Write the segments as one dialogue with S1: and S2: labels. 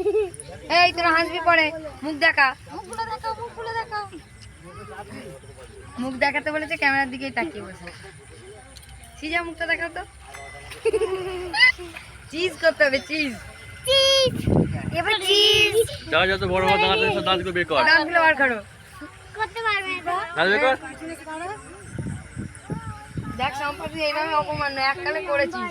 S1: দিবি পরে। মুখ দেখা।
S2: মুখগুলো মুখগুলো
S1: মুখ দেখাতে বলেছে ক্যামেরার দিকেই তাকিয়ে বসে। সিজা মুখটা দেখাও তো। চিজ করতে হবে চিজ।
S2: চিজ। এবার চিজ।
S3: যা যত বড় বড় দাঁত আছে দাঁতগুলো বের কর।
S1: দাঁতগুলো বার করো।
S2: করতে পারবে না।
S3: দাঁত বের কর।
S1: দেখ সম্পত্তি এইভাবে অপমান এককালে করেছিস।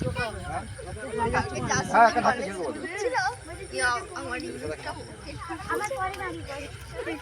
S2: না ছিল আমার পরে গাড়ি করে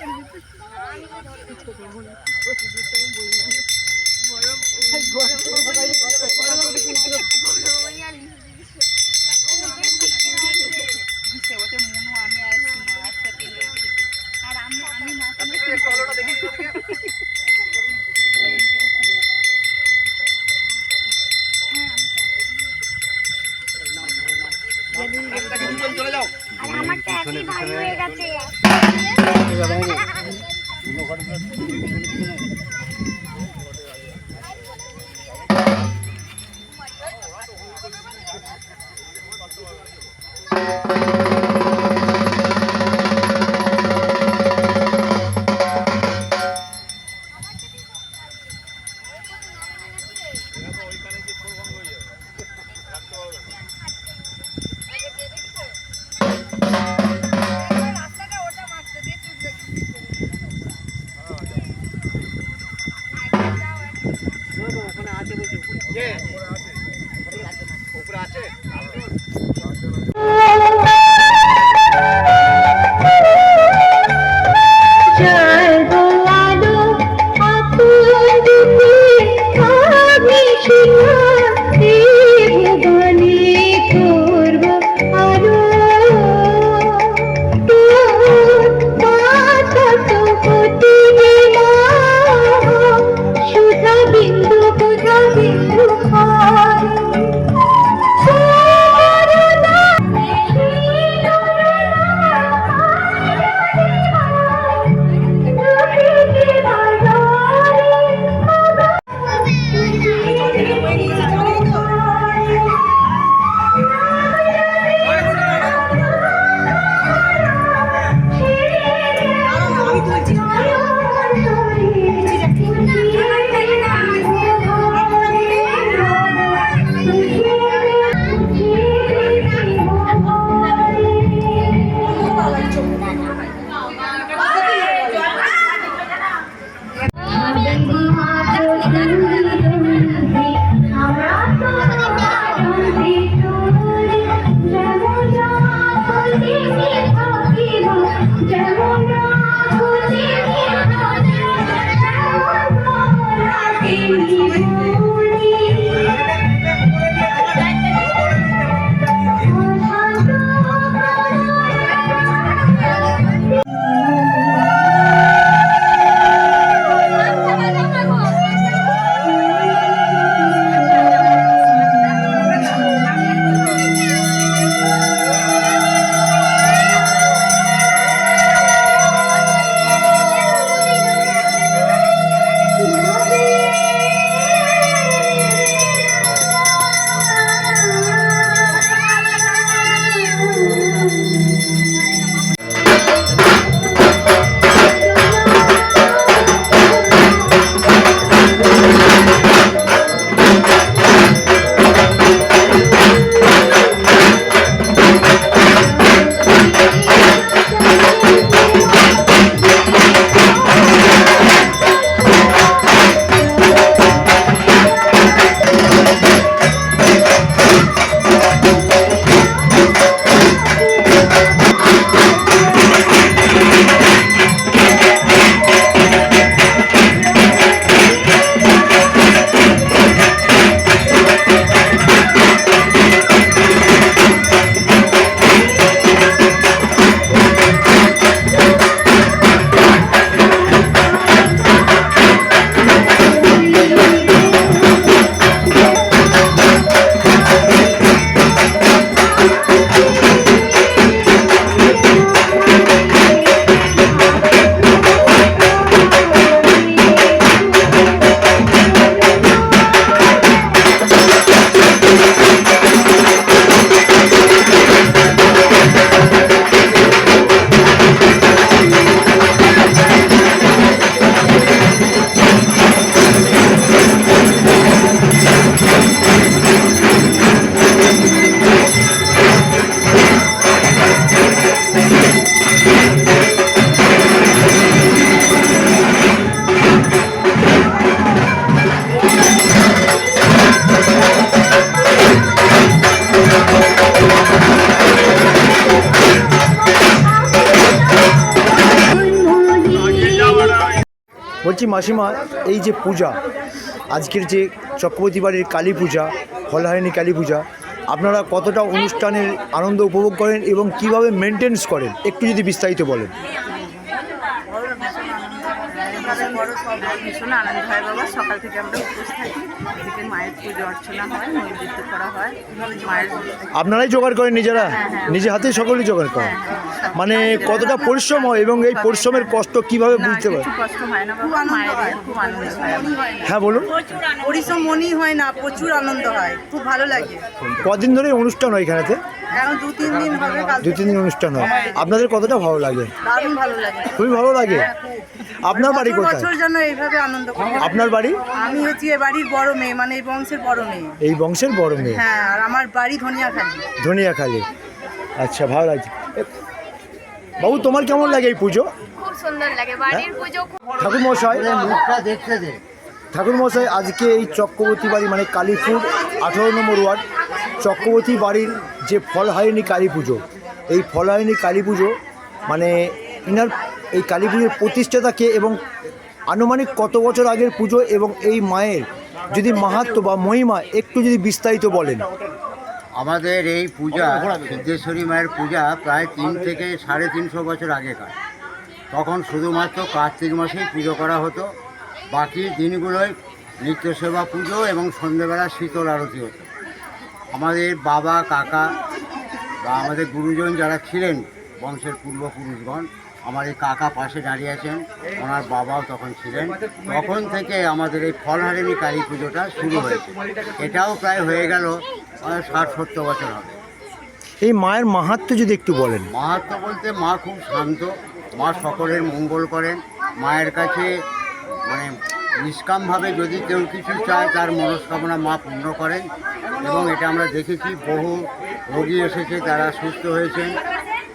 S2: আমারটা একই
S4: বলছি মাসিমা, এই যে পূজা, আজকের যে চক্রবর্তী বাড়ির কালী পূজা, হলহারিণী কালী পূজা, আপনারা কতটা অনুষ্ঠানের আনন্দ উপভোগ করেন এবং কীভাবে মেনটেন্স করেন? একটু যদি বিস্তারিত বলেন।
S5: আনন্দ হয় বাবা, সকাল থেকে আমরা উপোস থাকি। মায়ের পুজো অর্চনা হয় নৈবেদ্য করা হয়। মায়ের
S4: আপনারাই জোগাড় করেন নিজেরা? নিজে হাতে সকলেই জোগাড় করেন? মানে কতটা পরিশ্রম হয় এবং এই পরিশ্রমের কষ্ট কীভাবে বুঝতে
S5: পারে কষ্ট হয় না বাবা মায়ের খুব আনন্দ হয়।
S4: হ্যাঁ বলুন।
S5: পরিশ্রম মনেই হয় না প্রচুর আনন্দ হয়। খুব ভালো লাগে।
S4: কদিন ধরে অনুষ্ঠান হয় এখানেতে?
S5: এখন দু তিন দিন
S4: দু তিন দিন অনুষ্ঠান হয়। আপনাদের কতটা ভালো লাগে? খুবই ভালো লাগে? আপনার বাড়ি
S5: বছর
S4: কোথায়
S5: এইভাবে আনন্দ
S4: আপনার বাড়ি?
S5: আমি হচ্ছি এ বাড়ির বড় মেয়ে মানে এই বংশের বড় মেয়ে।
S4: এই বংশের বড় মেয়ে?
S5: হ্যাঁ আর আমার বাড়ি ধনিয়াখালী।
S4: ধনিয়াখালী। আচ্ছা ভালো লাগছে। বাবু তোমার কেমন লাগে এই পুজো?
S1: খুব সুন্দর লাগে বাড়ির পুজো
S4: ঠাকুর মশাই ঠাকুর মশাই আজকে এই চক্রবর্তী বাড়ি মানে কালীপুর আঠারো নম্বর ওয়ার্ড। চক্রবর্তী বাড়ির যে ফলহারিণী কালী পুজো, এই ফলহারিণী কালী পুজো মানে ইনার এই কালী পুজোর প্রতিষ্ঠাতাকে এবং আনুমানিক কত বছর আগের পুজো এবং এই মায়ের যদি মাহাত্ম বা মহিমা একটু যদি বিস্তারিত বলেন।
S6: আমাদের এই পূজা, সিদ্ধেশ্বরী মায়ের পূজা প্রায় তিন থেকে সাড়ে তিনশো বছর আগেকার তখন শুধুমাত্র কার্তিক মাসেই পুজো করা হতো। বাকি দিনগুলোয় নিত্য সেবা পুজো এবং সন্ধ্যেবেলা শীতল আরতি হতো। আমাদের বাবা কাকা বা আমাদের গুরুজন যারা ছিলেন বংশের পূর্বপুরুষগণ আমার এই কাকা পাশে দাঁড়িয়ে আছেন ওনার বাবাও তখন ছিলেন। তখন থেকে আমাদের এই ফলহারিণী কালী পুজোটা শুরু হয়েছে। এটাও প্রায় হয়ে গেল ষাট সত্তর বছর হবে।
S4: এই মায়ের মাহাত্ম যদি একটু বলেন।
S6: মাহাত্ম বলতে মা খুব শান্ত মা সকলের মঙ্গল করেন। মায়ের কাছে মানে নিষ্কামভাবে যদি কেউ কিছু চায় তার মনস্কামনা মা পূর্ণ করেন। এবং এটা আমরা দেখেছি, বহু রোগী এসেছে, তারা সুস্থ হয়েছেন।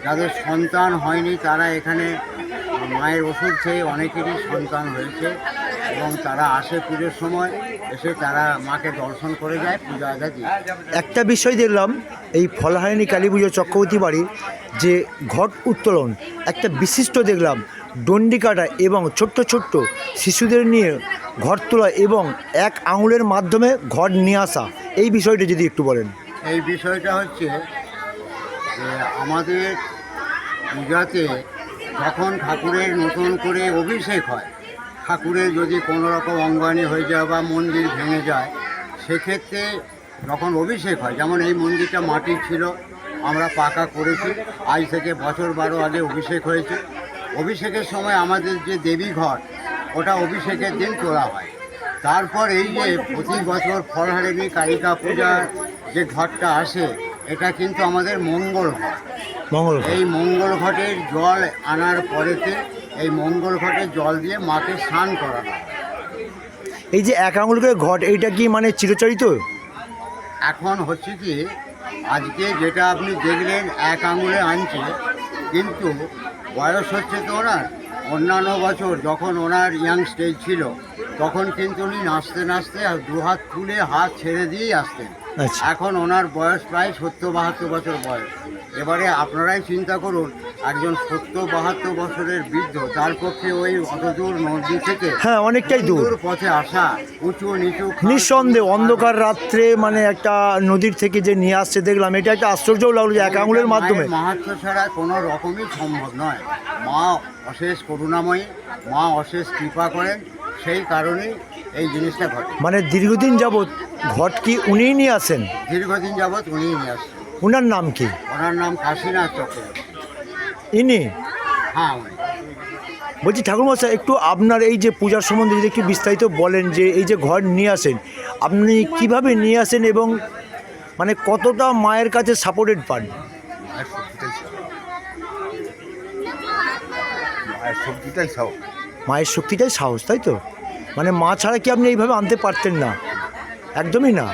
S6: যাদের সন্তান হয়নি, তারা এখানে মায়ের ওষুধ খেয়ে অনেকেরই সন্তান হয়েছে এবং তারা আসে পুজোর সময়, এসে তারা মাকে দর্শন করে যায়, পূজা আদা দিয়ে।
S4: একটা বিষয় দেখলাম, এই ফলহারিণী কালী পুজো চক্রবর্তী বাড়ির যে ঘট উত্তোলন, একটা বিশিষ্ট দেখলাম ডন্ডি কাটা এবং ছোট্ট ছোট্ট শিশুদের নিয়ে ঘর তোলা এবং এক আঙুলের মাধ্যমে ঘর নিয়ে আসা। এই বিষয়টা যদি একটু বলেন।
S6: এই বিষয়টা হচ্ছে আমাদের পূজাতে যখন ঠাকুরের নতুন করে অভিষেক হয়, ঠাকুরের যদি কোনো রকম অঙ্গানি হয়ে যায় বা মন্দির ভেঙে যায়, সেক্ষেত্রে যখন অভিষেক হয়, যেমন এই মন্দিরটা মাটির ছিল, আমরা পাকা করেছি, আজ থেকে বছর বারো আগে অভিষেক হয়েছে। অভিষেকের সময় আমাদের যে দেবী ঘর ওটা অভিষেকের দিন তোলা হয়। তারপর এই যে প্রতি বছর ফলহারিণী কালিকা পূজার যে ঘরটা আসে এটা কিন্তু আমাদের মঙ্গল ঘট।
S4: মঙ্গল
S6: এই মঙ্গল ঘটের জল আনার পরেতে এই মঙ্গল ঘটের জল দিয়ে মাকে স্নান করা হয়।
S4: এই যে এক আঙুল করে ঘট এইটা কি মানে চিরচরিত?
S6: এখন হচ্ছে কি আজকে যেটা আপনি দেখলেন এক আঙুলে আনছে কিন্তু বয়স হচ্ছে তো ওনার। অন্যান্য বছর যখন ওনার ইয়াং স্টেজ ছিল তখন কিন্তু উনি নাচতে নাচতে আর দু হাত তুলে হাত ছেড়ে দিয়েই আসতেন।
S4: আচ্ছা।
S6: এখন ওনার বয়স প্রায় সত্তর বাহাত্তর বছর বয়স। এবারে আপনারাই চিন্তা করুন একজন সত্তর বাহাত্তর বছরের বৃদ্ধ তার পক্ষে ওই অতদূর নদী থেকে
S4: হ্যাঁ অনেকটাই দূর।
S6: পথে আসা উঁচু নিচু
S4: নিঃসন্দেহ অন্ধকার রাত্রে মানে একটা নদীর থেকে যে নিয়ে আসছে দেখলাম এটা একটা আশ্চর্যও লাগল যে এক আঙুলের মাধ্যমে
S6: মায়ের মাহাত্ম্য ছাড়া কোনো রকমই সম্ভব নয়। মা অশেষ করুণাময়ী মা অশেষ কৃপা করেন সেই কারণেই এই জিনিসটা ঘটে।
S4: মানে দীর্ঘদিন যাবৎ ঘট কি উনিই নিয়ে আসেন?
S6: দীর্ঘদিন যাবৎ উনিই নিয়ে আসছেন
S4: ওনার নাম কি?
S6: ওনার নাম কাশীনাথ চক্রবর্তী
S4: ইনি?
S6: হ্যাঁ উনি।
S4: বলছি ঠাকুরমশাই একটু আপনার এই যে পূজার সম্বন্ধে যদি একটু বিস্তারিত বলেন যে এই যে ঘর নিয়ে আসেন আপনি কীভাবে নিয়ে আসেন এবং মানে কতটা মায়ের কাছে সাপোর্টেড পান?
S7: মায়ের শক্তিটাই সব। মায়ের শক্তিটাই সব।
S4: মায়ের শক্তিটাই সাহস তাই তো? মানে মা ছাড়া কি আপনি এইভাবে আনতে পারতেন না? একদমই না।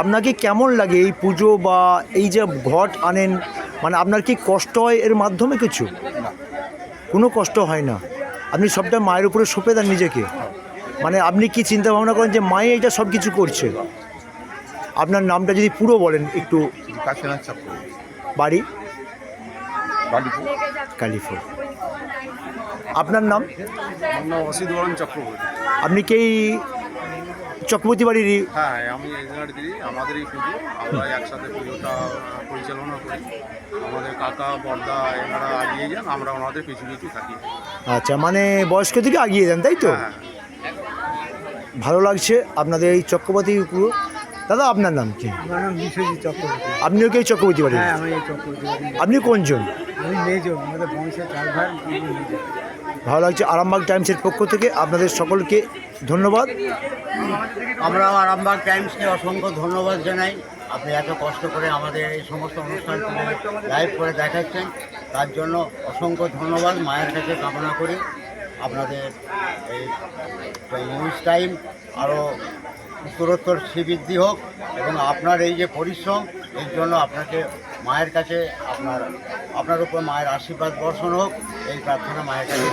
S4: আপনাকে কেমন লাগে এই পুজো বা এই যে ঘট আনেন? মানে আপনার কি কষ্ট হয় এর মাধ্যমে কিছু? কোনো কষ্ট হয় না। আপনি সবটা মায়ের উপরে সঁপে দেন নিজেকে। মানে আপনি কি চিন্তা ভাবনা করেন যে মায়ে এটা সব কিছু করছে? আপনার নামটা যদি পুরো বলেন একটু। বাড়ি? কালিফোর্নিয়া আপনার নাম? আপনি কি চক্রবর্তী বাড়িরই?
S8: হ্যাঁ আমি এজনার দিদি আমাদের পুজো। আমরা একসাথে পুজোটা পরিচালনা করি। আমাদের কাকা বর্দা এনারা এগিয়ে যান আমরা ওনাদের পিছু পিছু থাকি।
S4: আচ্ছা মানে বয়স্ক থেকে আগিয়ে যান তাই তো?
S8: হ্যাঁ
S4: ভালো লাগছে আপনাদের এই চক্রবর্তী পুরো দাদা আপনার নাম কি?
S9: আমার নাম বিশ্বজিৎ চক্রবর্তী।
S4: আপনিও কি চক্রবর্তী বাড়ি
S9: হ্যাঁ আমি চক্রবর্তী বাড়ি।
S4: আপনি কোনজন?
S9: আমি মেজো আমাদের বংশের চার ভাই
S4: ভালো লাগছে আরামবাগ টাইমসের পক্ষ থেকে আপনাদের সকলকে ধন্যবাদ।
S6: আমরাও আরামবাগ টাইমসকে অসংখ্য ধন্যবাদ জানাই। আপনি এত কষ্ট করে আমাদের এই সমস্ত অনুষ্ঠানগুলো লাইভ করে দেখাচ্ছেন। তার জন্য অসংখ্য ধন্যবাদ। মায়ের কাছে কামনা করি। আপনাদের এই নিউজ টাইম আরও উত্তরোত্তর শ্রীবৃদ্ধি হোক এবং আপনার এই যে পরিশ্রম, এর জন্য আপনাকে মায়ের কাছে আপনার আপনার উপর মায়ের আশীর্বাদ বর্ষণ হোক এই প্রার্থনা মায়ের কাছে